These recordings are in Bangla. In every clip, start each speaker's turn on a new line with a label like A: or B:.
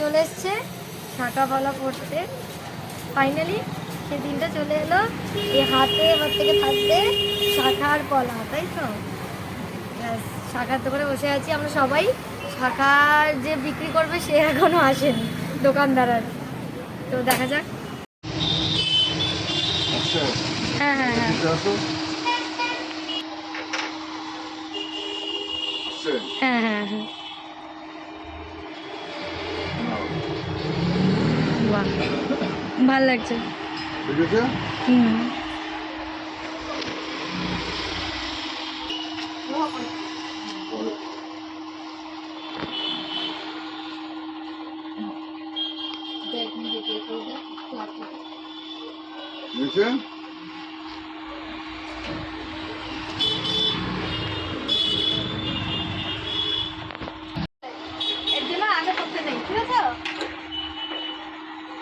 A: চলে এসছে শাঁকাপালা পড়তে। ফাইনালি সে দিনটা চলে এলো। হাতে এবার থেকে থাকবে শাখার কলা, তাই তো? শাখার দোকানে বসে আছি আমরা সবাই। শাখার যে বিক্রি করবে সে এখনও আসেনি, দোকানদার আর। তো দেখা যাক। হ্যাঁ হ্যাঁ হ্যাঁ। হ্যাঁ হ্যাঁ হ্যাঁ। বাহ। ভালো লাগছে।
B: ঠিক আছে
A: হুম।
B: নিচে
A: এর জন্য আগে করতে নেই ঠিক আছে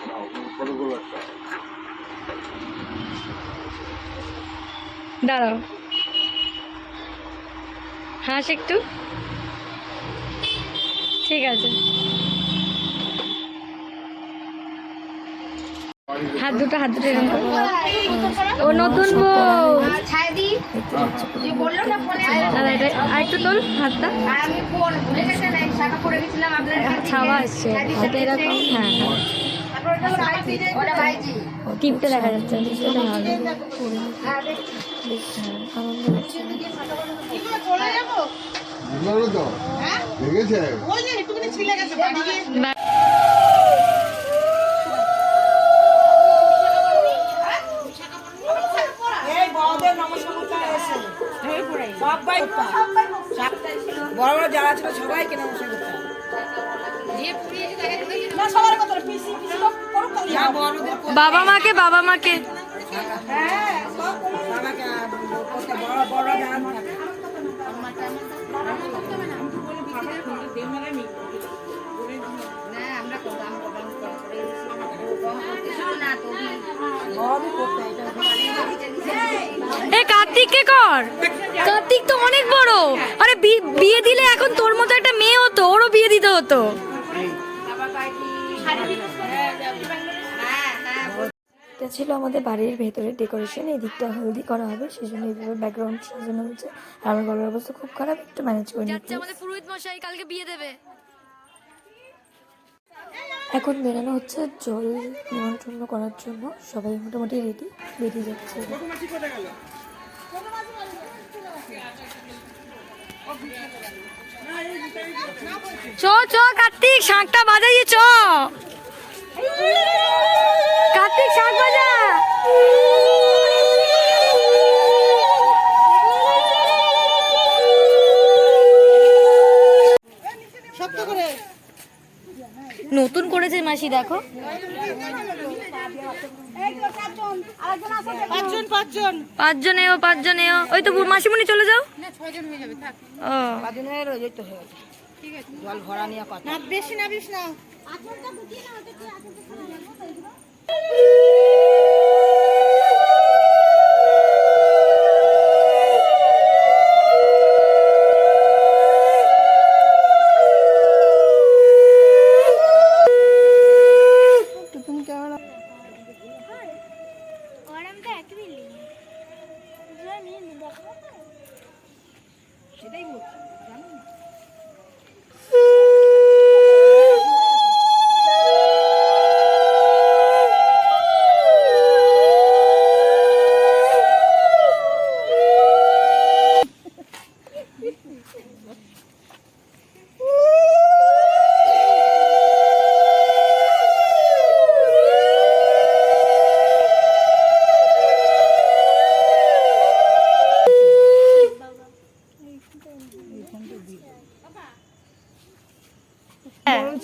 B: নাও, কতগুলো একটা
A: দাঁড়াও। হাস একটু। ঠিক আছে। হাত দুটো হাত দুটো এরকম ও নতুন বউ। আরেকটু তোল হাতটা। ছাওয়া আসছে। এরকম হ্যাঁ হ্যাঁ। টিপটা দেখা যাচ্ছে হ্যাঁ,
C: সবাই বড় বড় যারা ছিল সবাইকে নমস্কার করতে হবে।
A: বাবা মাকে বাবা মাকে।
C: হ্যাঁ, সব করুক। বাবাকে, আহ, করতে বড় বড় যারা থাকে। বড়দের করতে হয়, এটা
A: এ কার্তিককে কর। কার্তিক তো অনেক বড়। আরে বিয়ে দিলে এখন তোর মতো একটা মেয়ে হতো ওরও বিয়ে দিতে হতো। এটা ছিল আমাদের বাড়ির ভেতরের ডেকোরেশন এই দিকটা হলদি করা হবে সেই জন্য এইভাবে ব্যাকগ্রাউন্ড সাজানো হয়েছে। আর আমার গলার অবস্থা খুব খারাপ একটু ম্যানেজ করে নিচ্ছি আমাদের পুরোহিত মশাই কালকে বিয়ে দেবে। এখন বেরানো হচ্ছে জল নিমন্ত্রণ করার জন্য। সবাই মোটামুটি রেডি বেরিয়ে যাচ্ছে। চ চো কার্তিক শাঁখটা বাজাই চ। নতুন করেছে মাসি দেখো।
C: পাঁচজন পাঁচজন।
A: পাঁচজন এও পাঁচজন এও ওই তো মাসিমণি চলে যাও। ও।
C: জল ভরা নিয়ে কথা। বেশি না বেশি না সেটাই বলছি জানো না?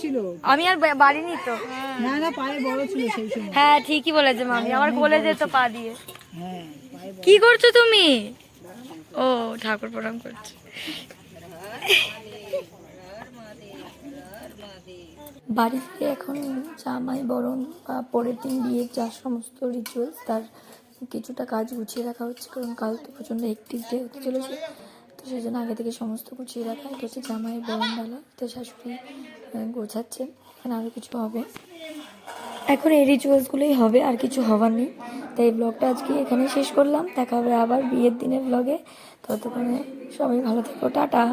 C: ছিল।
A: আমি আর বাড়িনি তো।
C: না না পায়ে বড় ছিল সেই সময়।
A: হ্যাঁ ঠিকই বলেছে মামি আমার কোলে যেত পা দিয়ে।
C: হ্যাঁ
A: কি করছ তুমি? ও ঠাকুর প্রণাম করছ। বাড়ি থেকে এখন জামাই বরণ বা পরের দিন বিয়ের যা সমস্ত রিচুয়ালস তার কিছুটা কাজ গুছিয়ে রাখা হচ্ছে কারণ কাল তো প্রচণ্ড একটিভ ডে হতে চলেছে। তো সেই জন্য আগে থেকে সমস্ত গুছিয়ে রাখা এটা হচ্ছে জামাইয়ের বরণ ডালা তো শাশুড়ি গোছাচ্ছে।
D: এখানে আরও কিছু হবে। এখন এই রিচুয়ালসগুলোই হবে, আর কিছু হবার নেই। তাই এই ব্লগটা আজকে এখানে শেষ করলাম। দেখা হবে আবার বিয়ের দিনের ব্লগে ততক্ষণে সবাই ভালো থেকো, টাটা।